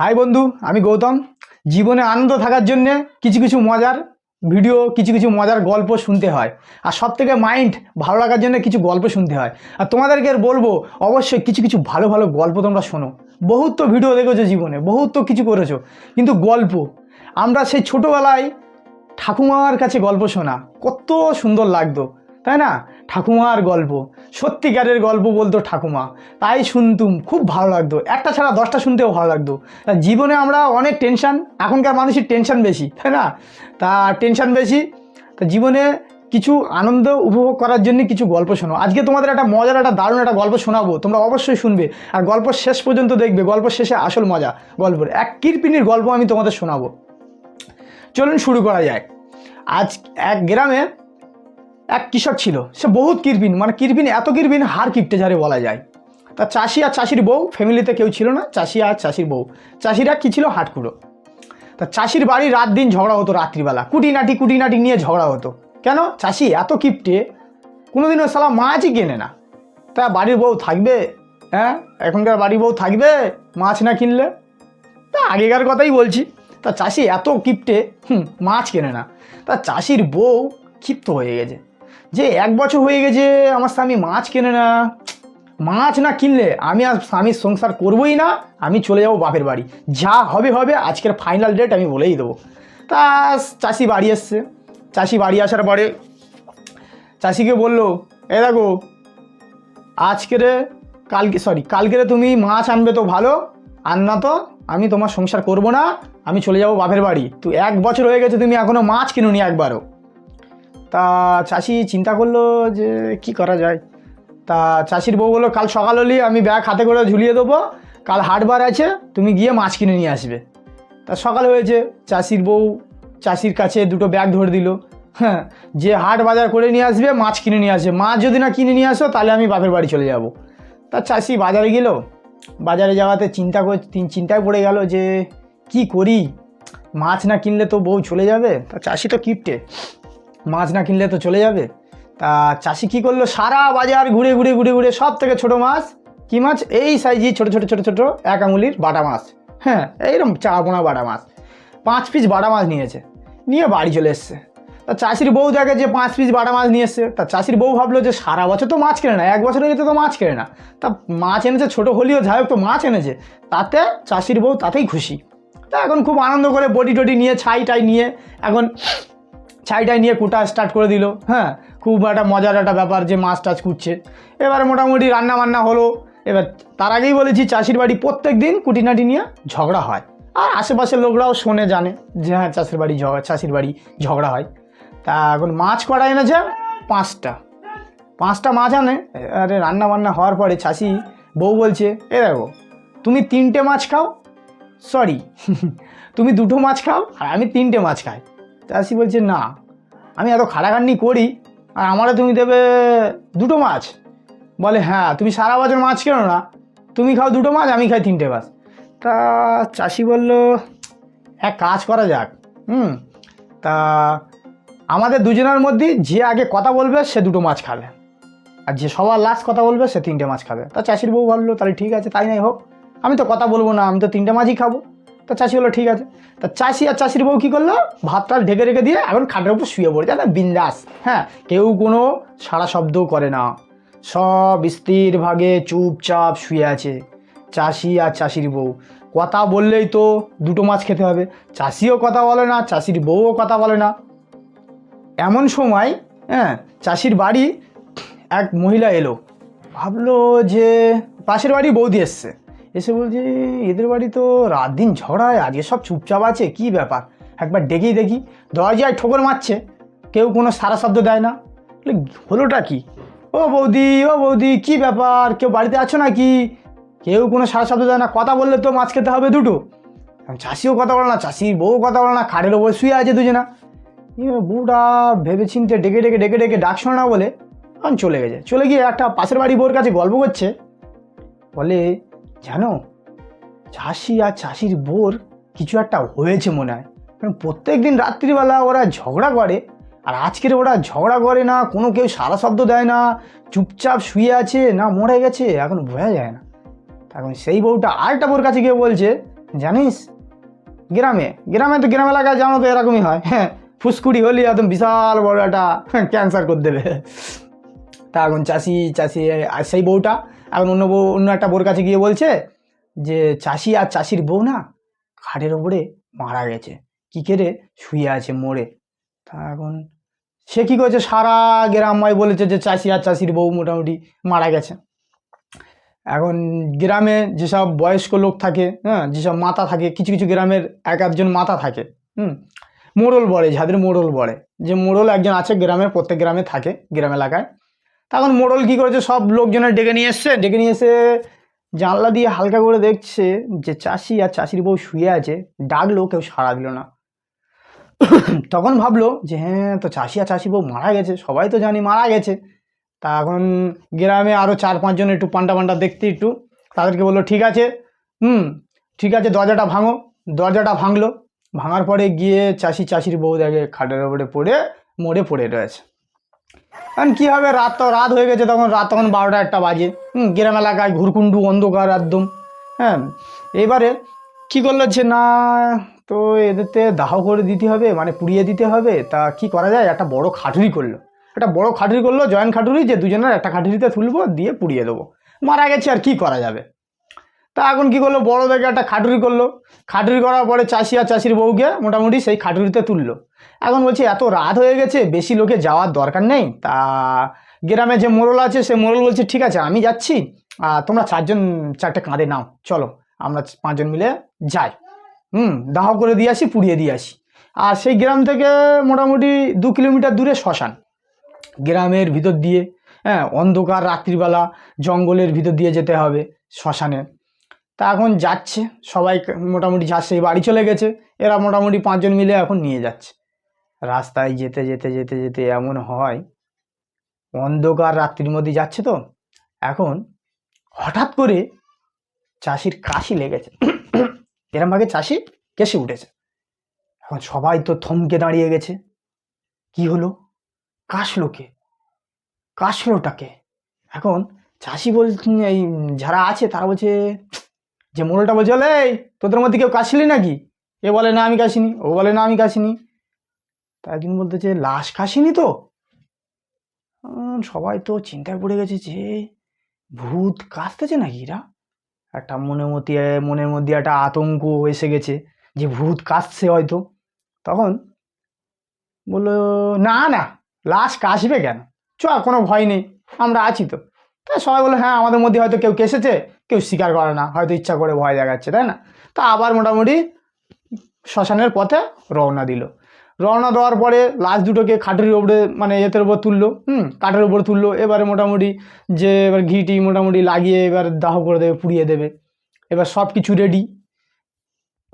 High বন্ধু, আমি গৌতম। জীবনে আনন্দ থাকার জন্যে কিছু কিছু মজার ভিডিও, কিছু কিছু মজার গল্প শুনতে হয়। আর সব থেকে মাইন্ড ভালো লাগার জন্য কিছু গল্প শুনতে হয়। আর তোমাদেরকে বলব, অবশ্যই কিছু কিছু ভালো ভালো গল্প তোমরা শোনো। বহুত তো ভিডিও দেখেছ জীবনে, বহুত তো কিছু করেছ। কিন্তু গল্প, আমরা সেই ছোটোবেলায় ঠাকুমার কাছে গল্প শোনা, কত সুন্দর লাগতো। তাই না? ঠাকুমার গল্প। সত্যিকারের গল্প বলতো ঠাকুমা। তাই শুনতুম খুব ভালো লাগতো। একটা ছাড়া দশটা শুনতেও ভালো লাগতো। তা জীবনে আমরা অনেক টেনশন এখনকার মানুষের টেনশন বেশি, তাই না? তা টেনশন বেশি, তা জীবনে কিছু আনন্দ উপভোগ করার জন্য কিছু গল্প শোনো। আজকে তোমাদের একটা মজার, একটা দারুণ একটা গল্প শোনাবো। তোমরা অবশ্যই শুনবে। আর গল্প শেষ পর্যন্ত দেখবে। গল্প শেষে আসল মজা গল্পের। এক কিরপিনির গল্প আমি তোমাদের শোনাবো। চলুন শুরু করা যায় আজ এক গ্রামে এক কৃষক ছিল। সে বহুত কিরপিন মানে কিরপিন এত কিরপিন হার কিপটে যারে বলা যায়। তা চাষি আর চাষির বউ, ফ্যামিলিতে কেউ ছিল না, চাষি আর চাষির বউ। চাষিরা কী ছিল? হাটকুড়ো। তা চাষির বাড়ি রাত দিন ঝগড়া হতো রাত্রিবেলা। কুটিনাটি কুটিনাটি নিয়ে ঝগড়া হতো। কেন? চাষি এত কিপটে, কোনোদিনও সালা মাছই কেনে না। তা বাড়ির বউ থাকবে? হ্যাঁ? এখনকার বাড়ির বউ থাকবে? মাছ না কিনলে? তা আগেকার কথাই বলছি। তা চাষি এত কিপটে, হুম, মাছ কেনে না। তা চাষির বউ ক্ষিপ্ত হয়ে গেছে। যে এক বছর হয়ে গেছে আমার স্বামী মাছ কেনে না। মাছ না কিনলে আমি আর স্বামীর সংসার করবই না, আমি চলে যাব বাপের বাড়ি। যা হবে হবে, আজকের ফাইনাল ডেট আমি বলেই দেবো। তা চাষি বাড়ি এসছে। চাষি বাড়ি আসার পরে চাষিকে বলল, এ দেখো, আজকেরে কালকে সরি কালকেরে তুমি মাছ আনবে তো ভালো, আর না তো আমি তোমার সংসার করব না, আমি চলে যাব বাপের বাড়ি। তো এক বছর হয়ে গেছে তুমি এখনও মাছ কিনুনি একবারও। তা চাষি চিন্তা করল যে কি করা যায়। তা চাষির বউ বলল, কাল সকাল হলেই আমি ব্যাগ হাতে করে ঝুলিয়ে দেবো। কাল হাটবার আছে, তুমি গিয়ে মাছ কিনে নিয়ে আসবে। তা সকাল হয়েছে, চাষির বউ চাষির কাছে দুটো ব্যাগ ধরে দিল। হ্যাঁ যে হাট বাজার করে নিয়ে আসবে, মাছ কিনে নিয়ে আসবে। মাছ যদি না কিনে নিয়ে আসো, তাহলে আমি বাপের বাড়ি চলে যাব। তা চাষি বাজারে গেল। বাজারে যাওয়াতে চিন্তা কর চিন্তায় পড়ে গেল যে, কি করি? মাছ না কিনলে তো বউ চলে যাবে? তা চাষি তো কিপটে। মাছ না কিনলে তো চলে যাবে। তা চাষি কী করল? সারা বাজার ঘুরে ঘুরে ঘুরে ঘুরে সব থেকে ছোটো মাছ, কি মাছ? এই সাইজে ছোটো ছোটো ছোটো ছোটো এক আঙুলির বাটা মাছ। হ্যাঁ এইরকম চাপোনা বাটা মাছ। পাঁচ পিস বাটা মাছ নিয়েছে। নিয়ে বাড়ি চলে এসছে। তা চাষির বউ দেখে যে পাঁচ পিস বাটা মাছ নিয়ে এসছে। তা চাষির বউ ভাবলো যে সারা বছর তো মাছ কেনে না, এক বছর গেছে তো মাছ কেনে না। তা মাছ এনেছে, ছোটো হলেও যাই হোক তো মাছ এনেছে। তাতে চাষির বউ তাতেই খুশি। তা এখন খুব আনন্দ করে বডি টডি নিয়ে, ছাই টাই নিয়ে এখন ছাইটাই নিয়ে কুটা স্টার্ট করে দিল। হ্যাঁ খুব একটা মজার একটা ব্যাপার যে মাছ টাছ কুটছে। এবারে মোটামুটি রান্না বান্না হলো। এবার তার আগেই বলেছি, চাষির বাড়ি প্রত্যেক দিন কুটিনাটি নিয়ে ঝগড়া হয়। আর আশেপাশের লোকরাও শোনে, জানে যে হ্যাঁ চাষির বাড়ি ঝগড়া চাষির বাড়ি ঝগড়া হয়। তা এখন মাছ কড়া এনেছে পাঁচটা। পাঁচটা মাছ আনে। আরে রান্না বান্না হওয়ার পরে চাষি, বউ বলছে, এ দেখো, তুমি তিনটে মাছ খাও সরি তুমি দুটো মাছ খাও, আর আমি তিনটে মাছ খাই। চাষি বলছে, না, আমি এত খাটাখাটনি করি, আর আমারও তুমি দেবে দুটো মাছ। বলে হ্যাঁ তুমি সারা বছর মাছ কেনো না, তুমি খাও দুটো মাছ, আমি খাই তিনটে মাছ। তা চাষি বলল, এক কাজ করা যাক, হুম, তা আমাদের দুজনের মধ্যে যে আগে কথা বলবে, সে দুটো মাছ খাবে। আর যে সবার লাস্ট কথা বলবে, সে তিনটে মাছ খাবে। তা চাষির বউ ভাবলো, তাহলে ঠিক আছে, তাই নাই হোক, আমি তো কথা বলব না, আমি তো তিনটে মাছই খাব। তা চাষি বলল, ঠিক আছে। তা চাষি আর চাষির বউ কী করল? ভাত ভাতটা ঢেকে রেখে দিয়ে এখন খাটের উপর শুয়ে পড়ে। যাবে বিন্দাস। হ্যাঁ কেউ কোনো সারা শব্দও করে না। সব স্থির ভাগে চুপচাপ শুয়ে আছে চাষি আর চাষির বউ। কথা বললেই তো দুটো মাছ খেতে হবে। চাষিও কথা বলে না, চাষির বউও কথা বলে না। এমন সময় হ্যাঁ চাষির বাড়ি এক মহিলা এলো। ভাবলো যে পাশের বাড়ি বৌদি এসছে। এসে বলছে, এদের বাড়ি তো রাত দিন ঝড়ায় আজকে সব চুপচাপ আছে, কি ব্যাপার? একবার ডেকেই দেখি, দরজায় ঠোকর মারছে, কেউ কোনো সারা শব্দ দেয় না। হলোটা কি? ও বৌদি ও বৌদি, কি ব্যাপার? কেউ বাড়িতে আছো নাকি? কেউ কোনো সারা শব্দ দেয় না, কথা বললে তো মাছ খেতে হবে দুটো। চাষিও কথা বলে না, চাষির বউ কথা বলে না, খাটের ওপর শুয়ে আছে দুজনা। এবার বউটা ভেবে চিনতে ডেকে ডেকে ডেকে ডেকে ডাক শোনা না বলে? তখন চলে গেছে। চলে গিয়ে একটা পাশের বাড়ি বউর কাছে গল্প করছে। বলে জানো? চাষি আর চাষির বোর কিছু একটা হয়েছে মনে হয়। কারণ প্রত্যেক দিন রাত্রিবেলা ওরা ঝগড়া করে, আর আজকের ওরা ঝগড়া করে না, কোনো কেউ সারা শব্দ দেয় না, চুপচাপ শুয়ে আছে না মরে গেছে, এখন বোঝা যায় না। এখন সেই বউটা আরেকটা বোর কাছে গিয়ে বলছে, জানিস, গ্রামে গ্রামে তো গ্রাম এলাকায় জানো তো এরকমই হয় হ্যাঁ ফুসকুড়ি হলে একদম বিশাল বড় একটা ক্যান্সার করে দেবে। তা এখন চাষি চাষি আর সেই বউটা এখন অন্য বউ, অন্য একটা বউর কাছে গিয়ে বলছে যে, চাষি আর চাষির বউ না খাটের ওপরে মারা গেছে। কী কেড়ে শুয়ে আছে মোড়ে তা এখন সে কী করেছে? সারা গ্রামময় বলেছে যে, চাষি আর চাষির বউ মোটামুটি মারা গেছে। এখন গ্রামে যেসব বয়স্ক লোক থাকে হ্যাঁ যেসব মাতা থাকে, কিছু কিছু গ্রামের এক একজন মাতা থাকে, হুম, মোড়ল বলে, যাদের মোড়ল বলে। যে মোড়ল একজন আছে গ্রামের, প্রত্যেক গ্রামে থাকে, গ্রাম এলাকায়। তখন মোড়ল কী করেছে? সব লোকজনের ডেকে নিয়ে এসছে। ডেকে নিয়ে এসে জানলা দিয়ে হালকা করে দেখছে যে চাষি আর চাষির বউ শুয়ে আছে। ডাকলো, কেউ সাড়া দিল না। তখন ভাবলো যে হ্যাঁ তো চাষি আর চাষি বউ মারা গেছে, সবাই তো জানি মারা গেছে। তা এখন গ্রামে আরও চার পাঁচজন একটু পান্ডা পান্ডা দেখতে একটু। তাদেরকে বলল, ঠিক আছে, হুম, ঠিক আছে, দরজাটা ভাঙো। দরজাটা ভাঙলো। ভাঙার পরে গিয়ে চাষি চাষির বউ দেখে খাটের ওপরে পড়ে মরে পড়ে রয়েছে। এখন কী হবে? রাত তো রাত হয়ে গেছে তখন, রাত তখন বারোটা একটা বাজে। হুম, গ্রাম এলাকায় ঘুরকুন্ডু অন্ধকার একদম। হ্যাঁ এবারে কী করল যে, না, তো এদেরতে দাহ করে দিতে হবে মানে পুড়িয়ে দিতে হবে। তা কি করা যায়? একটা বড় খাটুরি করল। একটা বড় খাটুরি করল, জয়েন্ট খাটুরি যে দুজনের একটা খাটুরিতে তুলবো, দিয়ে পুড়িয়ে দেবো। মারা গেছে আর কি করা যাবে? তা এখন কি করল? বড় দেখে একটা খাটুরি করল। খাটুরি করার পরে চাষি আর চাষির বউকে মোটামুটি সেই খাটুরিতে তুললো। এখন বলছি, এত রাত হয়ে গেছে, বেশি লোকে যাওয়ার দরকার নেই। তা গ্রামে যে মোরল আছে, সে মোড়ল বলছে, ঠিক আছে, আমি যাচ্ছি। আর তোমরা চারজন, চারটে কাঁধে নাও। চলো, আমরা পাঁচজন মিলে যাই। হুম, দাহ করে দিয়ে আসি, পুড়িয়ে দিয়ে আসি। আর সেই গ্রাম থেকে মোটামুটি দু কিলোমিটার দূরে শ্মশান। গ্রামের ভিতর দিয়ে হ্যাঁ অন্ধকার রাত্রিবেলা জঙ্গলের ভিতর দিয়ে যেতে হবে শ্মশানে। তা এখন যাচ্ছে, সবাই মোটামুটি যাচ্ছে বাড়ি চলে গেছে, এরা মোটামুটি পাঁচজন মিলে এখন নিয়ে যাচ্ছে। রাস্তায় যেতে যেতে যেতে যেতে এমন হয়, অন্ধকার রাত্রির মধ্যে যাচ্ছে তো, এখন হঠাৎ করে চাষির কাশি লেগেছে। এরমভাবে চাষি কেসে উঠেছে। এখন সবাই তো থমকে দাঁড়িয়ে গেছে। কি হলো? কাশলো কে? কাশলোটাকে এখন চাষি বল এই যারা আছে তারা বলছে যে মোড়লটা বলছে "ওলে, এই তোদের মধ্যে কেউ কাশলি নাকি? এ বলে না আমি কাশিনি। ও বলে না আমি কাশিনি। তা একদিন বলতেছে লাশ কাশিনি তো? সবাই তো চিন্তায় পড়ে গেছে যে ভূত কাশতেছে নাকি এরা? একটা মনের মধ্যে মনের মধ্যে একটা আতঙ্ক এসে গেছে যে ভূত কাশছে হয়তো। তখন বলল না না লাশ কাশবে কেন? চ কোনো ভয় নেই আমরা আছি তো। তা সবাই বলল হ্যাঁ আমাদের মধ্যে হয়তো কেউ কেসেছে, কেউ স্বীকার করে না, হয়তো ইচ্ছা করে ভয় দেখাচ্ছে তাই না? তা আবার মোটামুটি শ্মশানের পথে রওনা দিল। রওনা দেওয়ার পরে লাশ দুটোকে খাটের উপরে মানে এতের উপর তুললো, হুম, কাঠের উপর তুললো, এবারে মোটামুটি যে এবার ঘিটি মোটামুটি লাগিয়ে এবার দাহ করে দেবে, পুড়িয়ে দেবে। এবার সব কিছু রেডি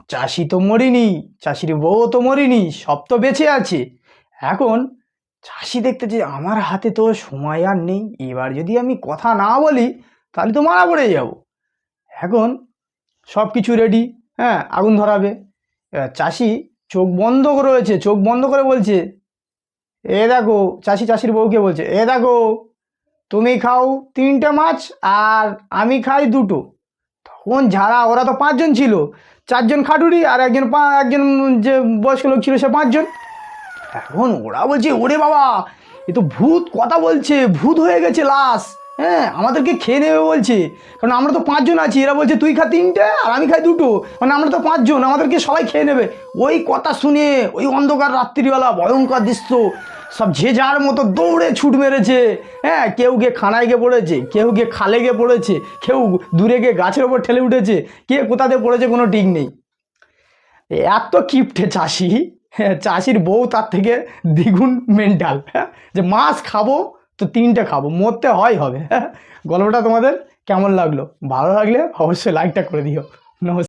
চাষি তো মরিনি, চাষির বউ তো মরিনি, সব তো বেঁচে আছে। এখন চাষি দেখতে যে আমার হাতে তো সময় আর নেই, এবার যদি আমি কথা না বলি, তাহলে তো মারা পড়ে যাব। এখন সব কিছু রেডি হ্যাঁ আগুন ধরাবে। এবার চাষি চোখ বন্ধ রয়েছে, চোখ বন্ধ করে বলছে, এ দেখো, চাষি চাষির বউকে বলছে, এ দেখো, তুমি খাও তিনটে মাছ আর আমি খাই দুটো। তখন যারা, ওরা তো পাঁচজন ছিল, চারজন খাটুরি আর একজন পা, একজন যে বয়স্ক লোক ছিল সে পাঁচজন। এখন ওরা বলছে, ওরে বাবা, এ তো ভূত, কথা বলছে, ভূত হয়ে গেছে লাশ। হ্যাঁ আমাদেরকে খেয়ে নেবে বলছে। কারণ আমরা তো পাঁচজন আছি, এরা বলছে, তুই খা তিনটে আর আমি খাই দুটো। মানে আমরা তো পাঁচজন, আমাদেরকে সবাই খেয়ে নেবে। ওই কথা শুনে ওই অন্ধকার রাত্রিবেলা, ভয়ঙ্কর দৃশ্য, সব যে যার মতো দৌড়ে ছুট মেরেছে। হ্যাঁ কেউ গিয়ে খানায় গিয়ে পড়েছে, কেউ গিয়ে খালে গিয়ে পড়েছে, কেউ দূরে গিয়ে গাছের ওপর ঠেলে উঠেছে, কে কোথাতে পড়েছে কোনো ঠিক নেই। এত কিপটে চাষি। চাষির বউ তার থেকে দ্বিগুণ মেন্টাল হ্যাঁ যে মাছ খাব তো তিনটে খাব, মরতে হয় হবে। হ্যাঁ গল্পটা তোমাদের কেমন লাগল? ভালো লাগলে অবশ্যই লাইকটা করে দিও। নমস্কার।